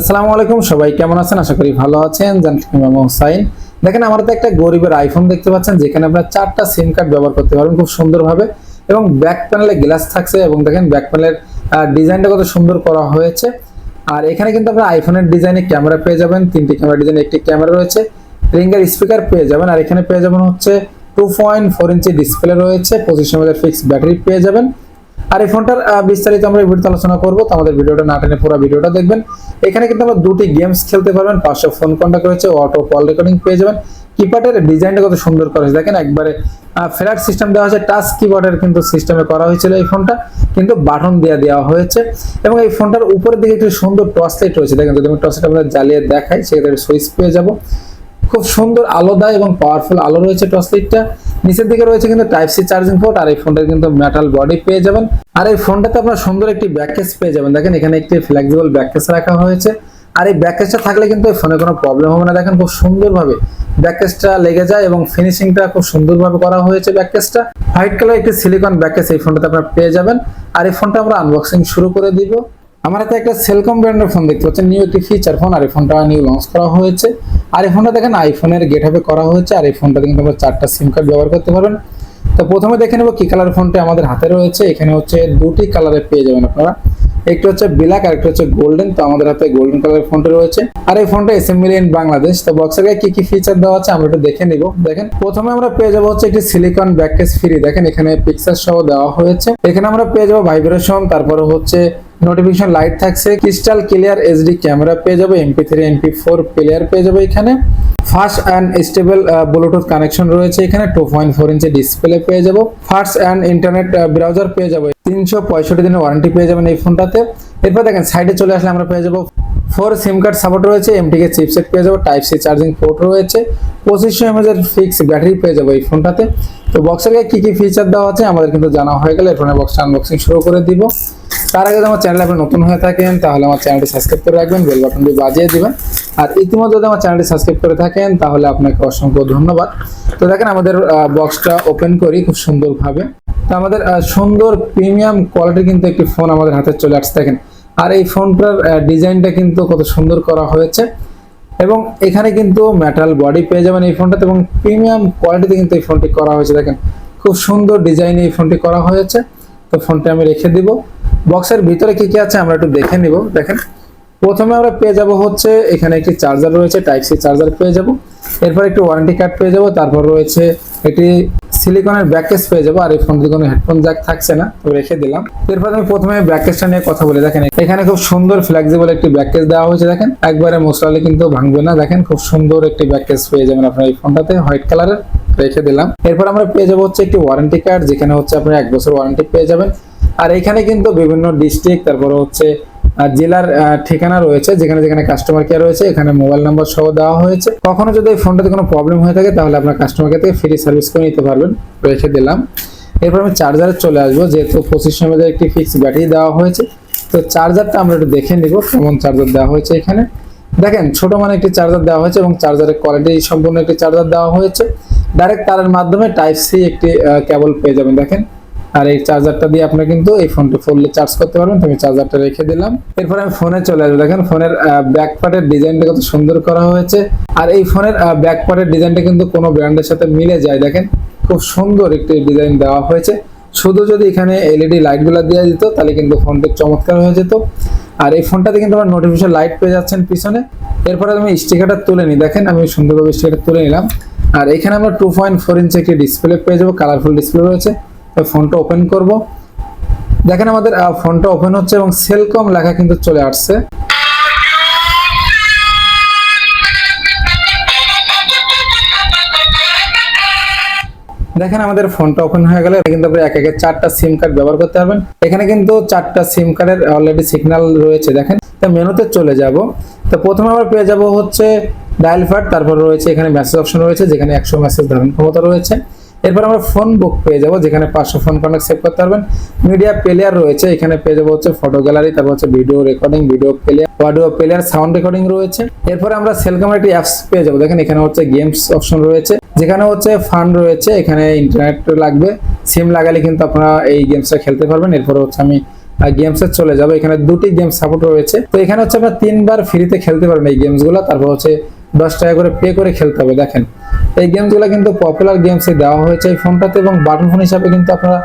আসসালামু আলাইকুম, সবাই কেমন আছেন? আশা করি ভালো আছেন। জানলাম হোসাইন। দেখেন, আমার তো একটা গরিবের আইফোন দেখতে পাচ্ছেন, যেখানে আপনার চারটা সিম কার্ড ব্যবহার করতে পারবেন খুব সুন্দরভাবে এবং ব্যাক প্যানেলে গ্লাস থাকছে এবং দেখেন ব্যাক প্যানেলের ডিজাইনটা কত সুন্দর করা হয়েছে। আর এখানে কিন্তু আপনার আইফোনের ডিজাইনে ক্যামেরা পেয়ে যাবেন, তিনটি ক্যামেরা ডিজাইনে একটি ক্যামেরা রয়েছে। রিঙ্গার স্পিকার পেয়ে যাবেন, আর এখানে পেয়ে যাবেন হচ্ছে two point four inch display রয়েছে, পঁচিশ এমএল ফিক্স ব্যাটারি পেয়ে যাবেন। আর এই ফোনটার বিস্তারিত আমরা এই ভিডিওতে আলোচনা করব। তো আমাদের ভিডিওটা না টেনে পুরো ভিডিওটা দেখবেন। এখানে কিন্তু আমরা দুটি গেমস খেলতে পারবেন। পাঁচশো ফোন কন্ট্যাক্ট রয়েছে অটো কল রেকর্ডিং পেয়ে যাবেন। কিপ্যাডের ডিজাইনটা কত সুন্দর করা হয়েছে দেখেন। একবারে ফ্ল্যাট সিস্টেম দেওয়া হয়েছে টাচ কিবোর্ডের কিন্তু সিস্টেমে করা হয়েছিল এই ফোনটা কিন্তু বাটন দিয়ে দেওয়া হয়েছে। এবং এই ফোনটার উপরের দিকে একটি সুন্দর টর্চ লাইট রয়েছে। দেখেন, যদি আমি টর্চ লাইট আপনাদের জ্বালিয়ে দেখাই, সেক্ষেত্রে সুইচ পেয়ে যাব। খুব সুন্দর আলো দেয় এবং পাওয়ারফুল আলো রয়েছে টর্চ লাইটটা নিচের দিকে রয়েছে কিন্তু টাইপ সি চার্জিং পোর্ট আর এই ফোনটার কিন্তু মেটাল বডি পেয়ে যাবেন। আর এই ফোনটাতে আপনার সুন্দর একটি ব্যাক কেস পেয়ে যাবেন। দেখেন, এখানে একটি ফ্লেক্সিবল ব্যাক কেস রাখা হয়েছে। আর এই ব্যাক কেসটা থাকলে কিন্তু এই ফোনে কোনো প্রবলেম হবে না। দেখেন, খুব সুন্দরভাবে ব্যাক কেসটা লেগে যায় এবং ফিনিশিংটা খুব সুন্দরভাবে করা হয়েছে ব্যাক কেসটা হোয়াইট কালার একটি সিলিকন ব্যাক কেস এই ফোনটাতে আপনার পেয়ে যাবেন। আর এই ফোনটা আমরা আনবক্সিং শুরু করে দিব। আমার হাতে একটা সেলকম ব্র্যান্ডের ফোন দেখতে পাচ্ছেন। নিউ একটি ফিচার ফোন আর এই ফোনটা নিউ লঞ্চ করা হয়েছে। আর এই ফোনটা দেখেন আইফোনের গেট আপে করা হয়েছে, আর এই ফোনটা কিন্তু আমরা চারটা সিম কার্ড ব্যবহার করতে পারবেন। তো প্রথমে দেখে নেব কি কালার ফোনটা আমাদের হাতে রয়েছে। এখানে হচ্ছে দুটি কালারে পেয়ে যাবেন আপনারা। একটি হচ্ছে ব্ল্যাক আর একটা হচ্ছে গোল্ডেন তো আমাদের হাতে গোল্ডেন কালারের ফোনটা রয়েছে। আর এই ফোনটা এসএমবি ইন বাংলাদেশ তো বক্সের গায়ে কি কি ফিচার দেওয়া আছে, আমরা একটু দেখে নিব। দেখেন, প্রথমে আমরা পেয়ে যাব হচ্ছে একটি সিলিকন ব্যাক কেস ফ্রি দেখেন, এখানে পিকচার সহ দেওয়া হয়েছে। এখানে আমরা পেয়ে যাব ভাইব্রেশন তারপরে হচ্ছে নোটিফিকেশন লাইট থাকছে ক্রিস্টাল ক্লিয়ার এইচডি ক্যামেরা পেয়ে যাবে MP three MP four player পেয়ে যাবে এখানে। Fast and stable Bluetooth connection রয়েছে এখানে two point four inch display পেয়ে যাব। ফাস্ট অ্যান্ড ইন্টারনেট ব্রাউজার পেয়ে যাব। তিনশো পঁয়ষট্টি দিনের ওয়ারেন্টি পেয়ে যাবেন এই ফোনটাতে এরপর দেখেন সাইডে চলে আসলে আমরা পেয়ে যাব ফোর সিম কার্ড সাপোর্ট রয়েছে এমটিকে চিপসেট পেয়ে যাব টাইপ সি চার্জিং পোর্ট রয়েছে পঁচিশশো এমএজের ফিক্স ব্যাটারি পেয়ে যাব এই ফোনটাতে তো বক্সের গায়ে কি কি ফিচার দেওয়া আছে আমাদের কিন্তু জানা হয়ে গেলে ফোনের বক্সটা আনবক্সিং শুরু করে দিব। তার আগে আমার চ্যানেল আপনি নতুন হয়ে থাকেন, তাহলে আমার চ্যানেলটি সাবস্ক্রাইব করে রাখবেন বেল বাটনটি বাজিয়ে দিবেন। আর ইতিমধ্যে যদি আমার চ্যানেলটি সাবস্ক্রাইব করে থাকেন, তাহলে আপনাকে অসংখ্য ধন্যবাদ। তো দেখেন আমাদের বক্সটা ওপেন করি খুব সুন্দরভাবে। তো আমাদের সুন্দর প্রিমিয়াম কোয়ালিটির কিন্তু একটি ফোন আমাদের হাতে চলে আসছে, দেখেন। আর এই ফোনটার ডিজাইনটা কিন্তু কত সুন্দর করা হয়েছে। এবং এখানে কিন্তু মেটাল বডি পেয়ে যাবেন এই ফোনটাতে এবং প্রিমিয়াম কোয়ালিটিতে কিন্তু এই ফোনটি করা হয়েছে। দেখেন, খুব সুন্দর ডিজাইনে এই ফোনটি করা হয়েছে। তো ফোনটি আমি রেখে দিব। বক্সের ভিতরে কি কি আছে আমরা একটু দেখে নিব। দেখেন, প্রথমে আমরা পেয়ে যাব হচ্ছে, এখানে একটি চার্জার রয়েছে টাইপ সি চার্জার পেয়ে যাব। এরপর একটি ওয়ারেন্টি কার্ড পেয়ে যাব। তারপর রয়েছে একটি সিলিকনের ব্যাকেজ পেয়ে যাব, আর এই ফোনটি কোনো হেডফোন জ্যাক থাকছে না, তো রেখে দিলাম। এরপর আমি প্রথমে ব্যাকেজটা নিয়ে কথা বলি। দেখেন, এখানে খুব সুন্দর ফ্লেক্সিবল একটি ব্যাকেজ দেওয়া হয়েছে, দেখেন। একবারে মশলালে কিন্তু ভাঙবে না, দেখেন, খুব সুন্দর একটি ব্যাকেজ পেয়ে যাবেন আপনার এই ফোনটাতে, হোয়াইট কালারের, রেখে দিলাম। এরপর আমরা পেয়ে যাব হচ্ছে একটি ওয়ারেন্টি কার্ড যেখানে হচ্ছে আপনি এক বছর ওয়ারেন্টি পেয়ে যাবেন। আর এখানে কিন্তু বিভিন্ন ডিস্ট্রিক্ট তারপরে হচ্ছে জেলার ঠিকানা রয়েছে, যেখানে যেখানে কাস্টমার কেয়ার রয়েছে, এখানে মোবাইল নাম্বার সহ দেওয়া হয়েছে। কখনো যদি এই ফোনটাতে কোনো প্রবলেম হয়ে থাকে, তাহলে আপনার কাস্টমার কেয়ার থেকে ফ্রি সার্ভিস করে নিতে পারবেন, রেখে দিলাম। এরপর আমি চার্জারে চলে আসব, যেহেতু পঁচিশ এমএজের একটি ফিক্স ব্যাটারি দেওয়া হয়েছে। তো চার্জারটা আমরা একটু দেখে নিব, কেমন চার্জার দেওয়া হয়েছে এখানে। দেখেন, ছোট মানে একটি চার্জার দেওয়া হয়েছে এবং চার্জারের কোয়ালিটি সম্পূর্ণ একটি চার্জার দেওয়া হয়েছে। ডাইরেক্ট তারের মাধ্যমে টাইপ সি একটি কেবল পেয়ে যাবেন, দেখেন। আর এই চার্জারটা দিয়ে আপনি কিন্তু এই ফোনটি ফুললি চার্জ করতে পারবেন। আমি চার্জারটা রেখে দিলাম। এরপর আমি ফোনে চলে আসব। দেখেন ফোনের ব্যাক পার্টের ডিজাইনটা কত সুন্দর করা হয়েছে। আর এই ফোনের ব্যাক পার্টের ডিজাইনটা কিন্তু কোনো ব্র্যান্ডের সাথে মিলে যায়। দেখেন খুব সুন্দর একটি ডিজাইন দেওয়া হয়েছে। শুধু যদি এখানে এলইডি লাইটগুলো দেওয়া দিত তাহলে কিন্তু ফোনটি চমৎকার হয়ে যেত। আর এই ফোনটাতে কিন্তু আমার নোটিফিকেশন লাইট পেয়ে যাচ্ছেন পিছনে। এরপরে আমি স্টিকারটা তুলে নিই। দেখেন, আমি সুন্দরভাবে স্টিকারটা তুলে নিলাম। আর এখানে আমরা টু পয়েন্ট ফোর ইঞ্চি একটি ডিসপ্লে পেয়ে যাব। কালারফুল ডিসপ্লে রয়েছে। ফোনটা ওপেন করব। দেখেন আমাদের ফোনটা ওপেন হচ্ছে এবং সেলকম লেখা কিন্তু চলে আসছে। দেখেন আমাদের ফোনটা ওপেন হয়ে গেলে কিন্তু আপনি এক একে চারটা সিম কার্ড ব্যবহার করতে পারবেন। এখানে কিন্তু চারটা সিম কার্ডের অলরেডি সিগন্যাল রয়েছে, দেখেন। তো মেনুতে চলে যাব। তো প্রথমে আমরা পেয়ে যাব হচ্ছে ডায়াল প্যাড তারপর রয়েছে এখানে মেসেজ অপশন রয়েছে, যেখানে একশো মেসেজ ধারণ ক্ষমতা রয়েছে। এরপর আমরা ফোন বুক পেয়ে যাব, যেখানে পাঁচশো ফোন কন্ট্যাক্ট সেভ করতে পারবেন। মিডিয়া প্লেয়ার রয়েছে, এখানে পেয়ে যাব হচ্ছে ফটো গ্যালারি তারপর হচ্ছে video recording video player audio player sound recording রয়েছে। এরপর আমরা সেলকমের একটি অ্যাপস পেয়ে যাব, দেখেন এখানে হচ্ছে গেমস অপশন রয়েছে। যেখানে হচ্ছে ফান্ড রয়েছে, এখানে ইন্টারনেট লাগবে। সিম লাগালে কিন্তু আপনারা এই গেমসটা খেলতে পারবেন। এরপর হচ্ছে আমি গেমসে চলে যাব। এখানে দুটি গেম সাপোর্ট রয়েছে। তো এখানে হচ্ছে আপনার তিনবার ফ্রিতে খেলতে পারবেন এই গেমসগুলো তারপর হচ্ছে দশ টাকা করে পে করে খেলতে হবে, দেখেন। এই গেমসগুলো কিন্তু পপুলার গেমসে দেওয়া হয়েছে এই ফোনটাতে এবং বাটন ফোন হিসাবে কিন্তু আপনারা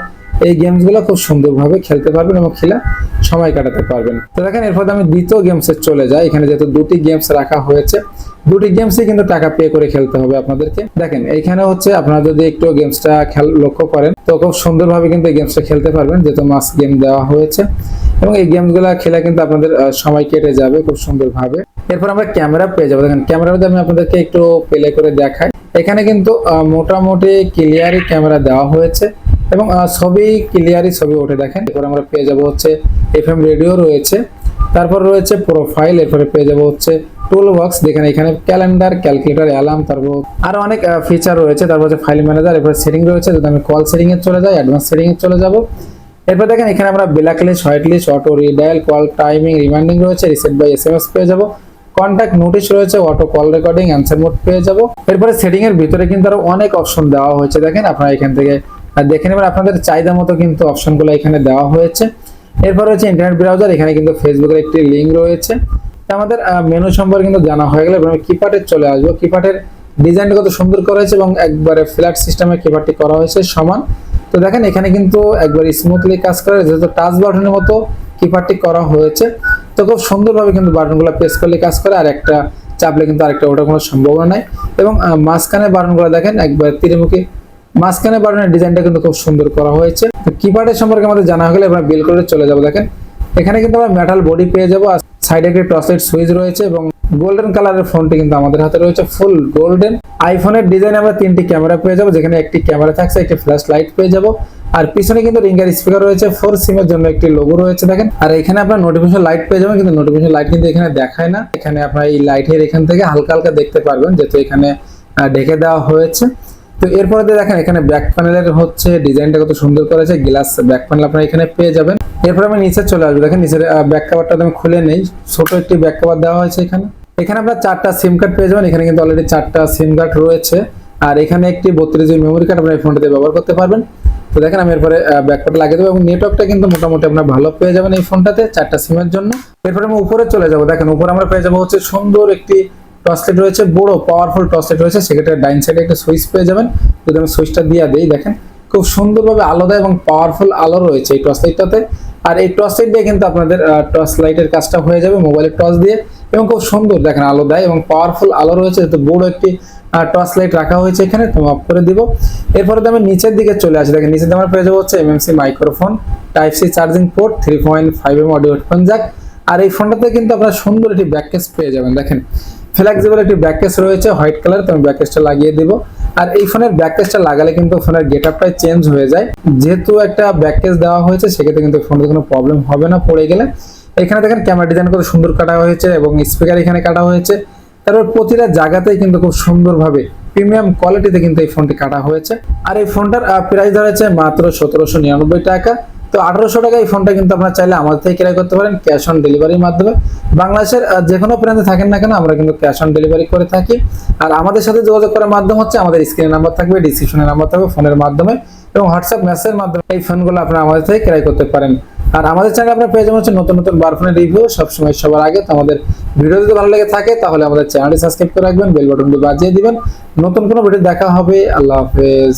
এই গেমসগুলো খুব সুন্দরভাবে খেলতে পারবেন এবং খেলা সময় কাটাতে পারবেন। তো দেখেন, এরপর আমি দ্বিতীয় গেমসে চলে যাই। এখানে যেহেতু দুটি গেমস রাখা হয়েছে, দুটি গেমসই কিন্তু টাকা পে করে খেলতে হবে আপনাদেরকে। দেখেন এখানে হচ্ছে আপনারা যদি একটু গেমসটা খেল লক্ষ্য করেন, তো খুব সুন্দরভাবে কিন্তু এই গেমসটা খেলতে পারবেন, যেহেতু মাস গেম দেওয়া হয়েছে। এবং এই গেমগুলো খেলে কিন্তু আপনাদের সময় কেটে যাবে খুব সুন্দরভাবে। এরপর আমরা ক্যামেরা পেয়ে যাব। দেখেন ক্যামেরাতে আমি আপনাদেরকে একটু প্লে করে দেখাই। এখানে কিন্তু মোটামুটি ক্লিয়ারই ক্যামেরা দেওয়া হয়েছে এবং ছবি ক্লিয়ারই ছবি ওঠে, দেখেন। এরপর আমরা পেয়ে যাব হচ্ছে এফএম রেডিও রয়েছে। তারপর রয়েছে প্রোফাইল এরপরে পেয়ে যাব হচ্ছে টুল বক্স দেখেন, এখানে ক্যালেন্ডার ক্যালকুলেটর অ্যালার্ম তারপর আরও অনেক ফিচার রয়েছে। তারপর হচ্ছে ফাইল ম্যানেজার এরপর সেটিং রয়েছে। যদি আমি কল সেটিং এ চলে যাই অ্যাডভান্স সেটিং এ চলে যাব। এরপর দেখেন, এখানে আমরা black list white list auto redial call timing reminding রয়েছে। Reset by S M S পেয়ে যাব। কন্ট্যাক্ট নোটিশ রয়েছে auto call recording answer mode পেয়ে যাব। এরপরে সেটিং এর ভিতরে কিন্তু আরও অনেক অপশন দেওয়া হয়েছে। দেখেন আপনারা এখান থেকে দেখে নেবেন আপনাদের চাহিদা মতো কিন্তু অপশনগুলো এখানে দেওয়া হয়েছে। এরপর রয়েছে ইন্টারনেট ব্রাউজার এখানে কিন্তু ফেসবুকের একটি লিঙ্ক রয়েছে। আমাদের মেনু সম্পর্কে কিন্তু জানা হয়ে গেলে। এবার আমি কিপ্যাডে চলে আসব। কিপ্যাডের ডিজাইনটা কত সুন্দর করা হয়েছে এবং একবারে ফ্ল্যাট সিস্টেমে কিপ্যাডটি করা হয়েছে সমান। তো দেখেন এখানে কিন্তু একবার স্মুথলি কাজ করে যেহেতু টাচ বাটনের মতো কিপ্যাডটি করা হয়েছে। তো খুব সুন্দরভাবে কিন্তু বাটনগুলো প্রেস করলে কাজ করে, আর একটা চাপলে কিন্তু আরেকটা ওটা কোনো সম্ভাবনা নাই। এবং মাঝখানে বাটনগুলো দেখেন, একবার তীরমুখী। মাঝখানে বাটনের ডিজাইনটা কিন্তু খুব সুন্দর করা হয়েছে। তো কিপ্যাডের সম্পর্কে আমাদের জানা গেলে আমরা বিল করে চলে যাব। দেখেন, এখানে কিন্তু আমরা মেটাল বডি পেয়ে যাব, আর সাইডে একটি টসলেট সুইচ রয়েছে এবং গোল্ডেন কালারের ফোনটি কিন্তু আমাদের হাতে রয়েছে ফুল গোল্ডেন আইফোনের ডিজাইনে আমরা তিনটি ক্যামেরা পেয়ে যাব, যেখানে একটি ক্যামেরা থাকছে, একটি ফ্ল্যাশ লাইট পেয়ে যাব। আর পিছনে কিন্তু রিঙ্গার স্পিকার রয়েছে ফোর সিম এর জন্য একটি লোগো রয়েছে, দেখেন। আর এখানে আপনার নোটিফিকেশন লাইট পেয়ে যাবেন, কিন্তু নোটিফিকেশন লাইট কিন্তু এখানে দেখায় না। এখানে আপনার এই লাইটের এখান থেকে হালকা হালকা দেখতে পারবেন, যেহেতু এখানে ঢেকে দেওয়া হয়েছে। তো এরপরে দেখেন, এখানে ব্যাক প্যানেলের হচ্ছে ডিজাইনটা কত সুন্দর করেছে গ্লাস ব্যাক প্যানেল আপনারা এখানে পেয়ে যাবেন। এরপর আমি নিচে চলে আসব। দেখেন, নিচের ব্যাক কভারটা আমি খুলে নেই। ছোট একটি ব্যাক কভার দেওয়া হয়েছে এখানে। এখানে আপনার চারটা সিম কার্ড পেয়ে যাবেন। এখানে কিন্তু অলরেডি চারটা সিম কার্ড রয়েছে। আর এখানে একটি বত্রিশ জিবি মেমোরি কার্ড আপনার এই ফোনটাতে ব্যবহার করতে পারবেন। তো দেখেন, আমি এরপরে ব্যাক ব্যাকপ্যাক লাগিয়ে দেবো এবং নেটওয়ার্কটা কিন্তু মোটামুটি আপনার ভালো পেয়ে যাবেন এই ফোনটাতে চারটা সিমের জন্য। এরপরে আমি উপরে চলে যাব। দেখেন, উপরে আমরা পেয়ে যাব হচ্ছে সুন্দর একটি টসলেট রয়েছে, বড় পাওয়ারফুল টসলেট রয়েছে, সেক্ষেত্রে ডাইন সাইডে একটা সুইচ পেয়ে যাবেন। যদি আমি সুইচটা দিয়ে দিই, দেখেন, খুব সুন্দরভাবে আলাদা এবং পাওয়ারফুল আলো রয়েছে এই টর্চ লাইটটাতে আর এই টর্চ লাইট দিয়ে কিন্তু আপনাদের টর্চ লাইটের কাজটা হয়ে যাবে মোবাইলের টর্চ দিয়ে। এবং খুব সুন্দর, দেখেন, আলো দেয় এবং পাওয়ারফুল আলো রয়েছে। তো বড় একটি টর্চ লাইট রাখা হয়েছে এখানে, তো অফ করে দিব। এরপরে তো আমি নিচের দিকে চলে আসি। দেখেন, নিচের আমার পেয়ে যাব হচ্ছে MMC microphone type C charging port three point five M audio headphone jack আর এই ফোনটাতে কিন্তু আপনারা সুন্দর একটি ব্যাক কেস পেয়ে যাবেন, দেখেন। ফ্লেক্সিবল একটি ব্যাক কেস রয়েছে হোয়াইট কালার তো আমি ব্যাক কেসটা লাগিয়ে দিব। আর এই ফোনের ব্যাক কেসটা লাগালে কিন্তু ফোনের গেট আপটাই চেঞ্জ হয়ে যায়। যেহেতু একটা ব্যাক কেস দেওয়া হয়েছে, সেক্ষেত্রে কিন্তু ফোনের কোনো প্রবলেম হবে না পড়ে গেলে। এখানে দেখেন ক্যামেরা ডিজাইন কত সুন্দর কাটা হয়েছে এবং স্পিকার এখানে কাটা হয়েছে। তারপর প্রতিটা জায়গাতেই কিন্তু খুব সুন্দরভাবে প্রিমিয়াম কোয়ালিটিতে কিন্তু এই ফোনটি কাটা হয়েছে। আর এই ফোনটার প্রাইস ধরেছে মাত্র সতেরোশো নিরানব্বই টাকা। তো আঠারোশো টাকা এই ফোনটা কিন্তু আপনারা চাইলে আমাদের থেকে ক্রয় করতে পারেন ক্যাশ অন ডেলিভারির মাধ্যমে। বাংলাদেশের যে কোনো প্রান্তে থাকেন না কেন, আমরা কিন্তু ক্যাশ অন ডেলিভারি করে থাকি। আর আমাদের সাথে যোগাযোগ করার মাধ্যম হচ্ছে, আমাদের স্ক্রিনের নাম্বার থাকবে ডিসক্রিপশনের নাম্বার থাকবে ফোনের মাধ্যমে এবং হোয়াটসঅ্যাপ মেসেজের মাধ্যমে এই ফোনগুলো আপনারা আমাদের থেকে ক্রয় করতে পারেন। আর আমাদের চ্যানেলে আপনার পেয়ে যাবেন হচ্ছে নতুন নতুন বার ফোনের রিভিউ সবসময় সবার আগে। তো আমাদের ভিডিও যদি ভালো লেগে থাকে, তাহলে আমাদের চ্যানেলটি সাবস্ক্রাইব করে রাখবেন বেল বাটনটি বাজিয়ে দিবেন। নতুন কোনো ভিডিও দেখা হবে, আল্লাহ হাফেজ।